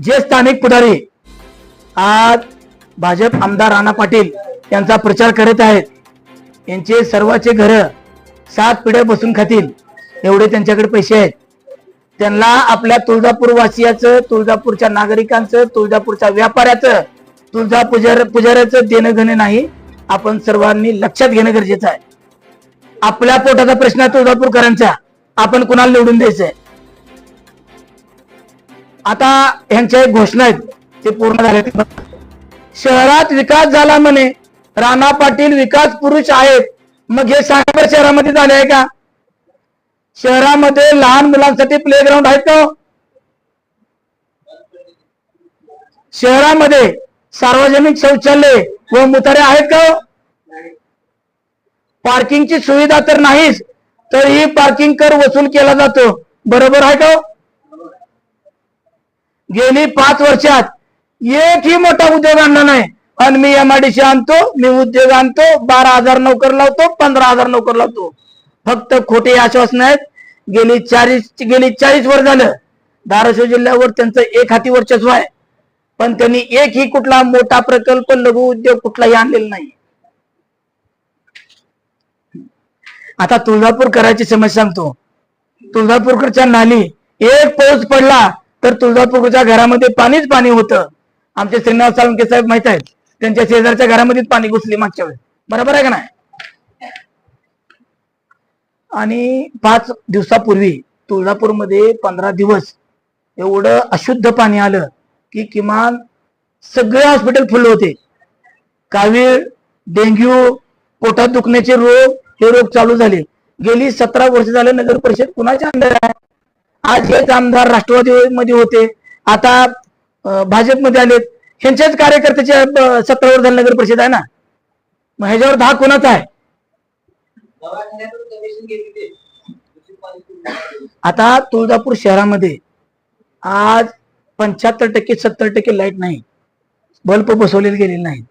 जे स्थानिक पुढारी आज भाजप आमदार राणा पाटील यांचा प्रचार करत आहेत यांचे सर्वाचे घर सात पिढ्या बसून खातील एवढे त्यांच्याकडे पैसे आहेत. त्यांना आपल्या तुळजापूर वासियाचं तुळजापूरच्या नागरिकांचं तुळजापूरच्या व्यापाऱ्याचं तुळजा पुजाऱ्याचं देणं घेणं नाही आपण सर्वांनी लक्षात घेणं गरजेचं आहे. आपल्या पोटाचा प्रश्न तुळजापूरकरांचा आपण कुणाला निवडून द्यायचंय? आता ह्यांच्या एक घोषणा आहेत ते पूर्ण झाले शहरात विकास झाला म्हणे राणा पाटील विकास पुरुष आहेत. मग हे सांगा शहरामध्ये झाले आहे का? शहरामध्ये लहान मुलांसाठी प्ले ग्राउंड आहेत का हो? शहरामध्ये सार्वजनिक शौचालय व मुतारे आहेत का हो? पार्किंगची सुविधा तर नाहीच तरीही पार्किंग कर वसूल केला जातो. बरोबर आहे का हो? गेली पाच वर्षात. एकही मोठा उद्योग आणला नाही. आणि मी एमआयडीसी आणतो मी उद्योग आणतो बारा हजार नोकर लावतो पंधरा हजार नोकर लावतो. फक्त खोटे आश्वासन आहेत. गेली चाळीस गेली चाळीस वर्ष झालं. धाराशिव जिल्ह्यावर त्यांचं एक हाती वर्चस्व आहे. पण त्यांनी एकही कुठला मोठा प्रकल्प लघु उद्योग कुठलाही आणलेला नाही. आता तुळजापूर करायची समस्या सांगतो. तुळजापूरकडच्या नाली एक पाऊस पडला तर तुळजापूरच्या घरामध्ये पाणीच पाणी होतं. आमचे श्रीनिवास साळुंके साहेब माहीत आहेत. त्यांच्या शेजारच्या घरामध्येच पाणी घुसले मागच्या वेळेस. बरोबर आहे का नाही? आणि पाच दिवसापूर्वी तुळजापूरमध्ये पंधरा दिवस एवढं अशुद्ध पाणी आलं की किमान सगळे हॉस्पिटल फुल होते. कावीळ डेंग्यू पोटात दुखण्याचे रोग हे रोग चालू झाले. गेली सतरा वर्ष झाले नगर परिषद कुणाच्या अंडर आहे? आज हेच आमदार राष्ट्रवादी मध्ये होते. आता भाजपमध्ये आलेत. ह्यांच्याच कार्यकर्त्याचे सत्तावर झाले नगर परिषद आहे ना? मग ह्याच्यावर दहा कोणाचा आहे? आता तुळजापूर शहरामध्ये आज पंच्याहत्तर टक्के सत्तर टक्के लाइट नाही. बल्ब बसवलेले गेलेले नाहीत.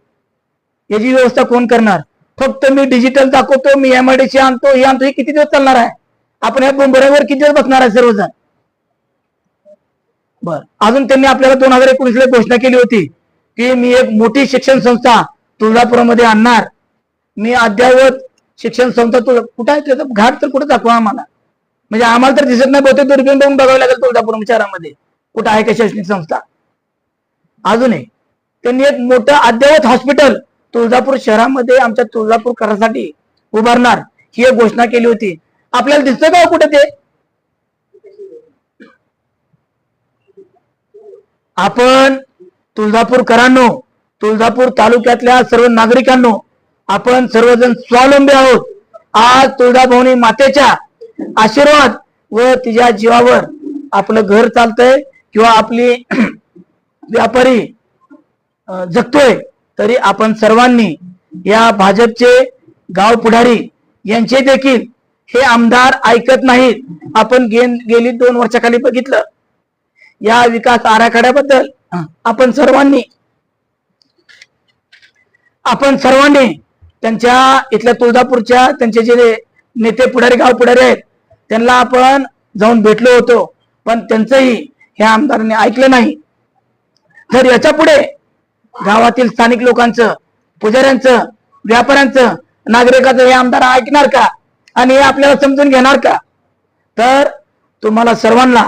याची व्यवस्था कोण करणार? फक्त मी डिजिटल दाखवतो मी एमआयडीसी आणतो हे आणतो हे किती दिवस चालणार आहे? आपण या बोंबऱ्यावर किती दिवस बसणार आहे सर्वजण? बर. अजून त्यांनी आपल्याला दोन हजार एकोणीसला घोषणा केली होती की मी एक मोठी शिक्षण संस्था तुळजापुरामध्ये आणणार. मी अद्यावत शिक्षण संस्था तुळ कुठं आहे त्याचं? घाट तर कुठं दाखवा आम्हाला. म्हणजे आम्हाला तर दिसत नाही बहुतेक दुर्बीण बघून बघावं लागेल तुळजापूर शहरामध्ये. कुठं आहे का शैक्षणिक संस्था? अजूनही त्यांनी एक मोठं अद्ययावत हॉस्पिटल तुळजापूर शहरामध्ये आमच्या तुळजापूरकरांसाठी उभारणार ही एक घोषणा केली होती. आपल्याला दिसतं का हो कुठे ते? आपण तुळजापूरकरांनो तुळजापूर तालुक्यातल्या सर्व नागरिकांनो आपण सर्वजण स्वावलंबी आहोत. आज तुळजाभवानी मातेच्या आशीर्वाद व तिच्या जीवावर आपलं घर चालतंय किंवा आपली व्यापारी जगतोय तरी आपण सर्वांनी या भाजपचे गाव पुढारी यांचे देखील हे आमदार ऐकत नाहीत. आपण गेली दोन वर्षाखाली बघितलं. या विकास आराखड्याबद्दल आपण सर्वांनी आपण सर्वांनी त्यांच्या इथल्या तुळजापूरच्या त्यांचे जे नेते पुढारी गाव पुढारी आहेत त्यांना आपण जाऊन भेटलो होतो पण त्यांचंही हे आमदारांनी ऐकलं नाही. तर याच्यापुढे गावातील स्थानिक लोकांचं पुजाऱ्यांचं व्यापाऱ्यांचं नागरिकाचं हे आमदार ऐकणार का? आणि हे आपल्याला समजून घेणार का? तर तुम्हाला सर्वांना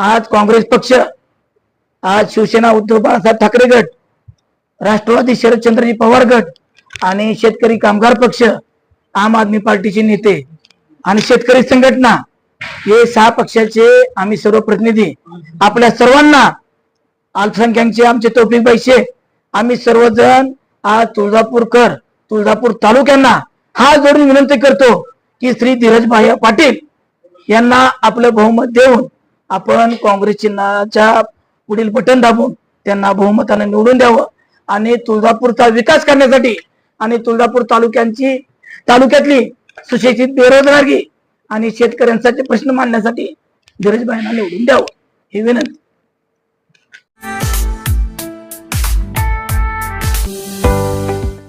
आज काँग्रेस पक्ष आज शिवसेना उद्धव बाळासाहेब ठाकरे गट राष्ट्रवादी शरदचंद्रजी पवार गट आणि शेतकरी कामगार पक्ष आम आदमी पार्टीचे नेते आणि शेतकरी संघटना हे सहा पक्षाचे आम्ही सर्व प्रतिनिधी. आपल्या सर्वांना अल्पसंख्याकचे आमचे तौफिक पैसे. आम्ही सर्वजण आज तुळजापूरकर तुळजापूर तालुक्यांना हा जोडून विनंती करतो की श्री धीरज भाई पाटील यांना आपलं बहुमत देऊन आपण काँग्रेस चिन्हाच्या पुढील बटन दाबून त्यांना बहुमताने निवडून द्यावं आणि तुळजापूरचा विकास करण्यासाठी आणि तुळजापूर तालुक्यांची तालुक्यातली सुशिक्षित बेरोजगारी आणि शेतकऱ्यांसाठी प्रश्न मांडण्यासाठी धीरजबाईंना निवडून द्यावं ही विनंती.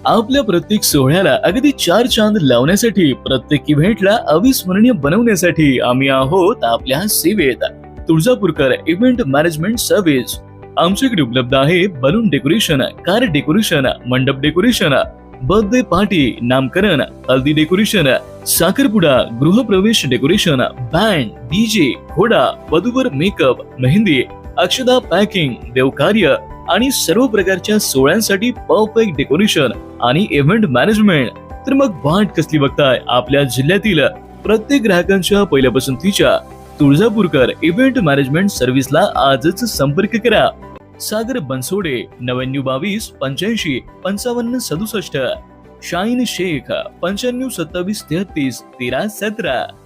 आपल्या प्रत्येक सोहळ्याला अगदी चार चांद लावण्यासाठी प्रत्येक इव्हेंटला अविस्मरणीय बनवण्यासाठी आम्ही आहोत आपल्या सेवेत. Tuljapurkar event management service. आमच्याकडे उपलब्ध आहे balloon decoration car decoration mandap decoration birthday party नामकरण हल्दी डेकोरेशन साखरपुडा गृहप्रवेश डेकोरेशन बँड डीजे घोडा वधूवर मेकअप मेहंदी अक्षदा पॅकिंग देवकार्य आणि सर्व प्रकारच्या सोहळ्यांसाठी परफेक्ट डेकोरेशन आणि इव्हेंट मॅनेजमेंट तर मग वाट कसली बघताय आपल्या जिल्ह्यातील प्रत्येक ग्राहकांच्या पहिल्या पसंतीच्या तुळजापूरकर इव्हेंट मॅनेजमेंट सर्व्हिसला आजच संपर्क करा. सागर बनसोडे नव्याण्णव बावीस पंच्याऐंशी पंचावन्न सदुसष्ट. शाईन शेख पंच्याण्णव सत्तावीस तेहतीस तेरा सतरा.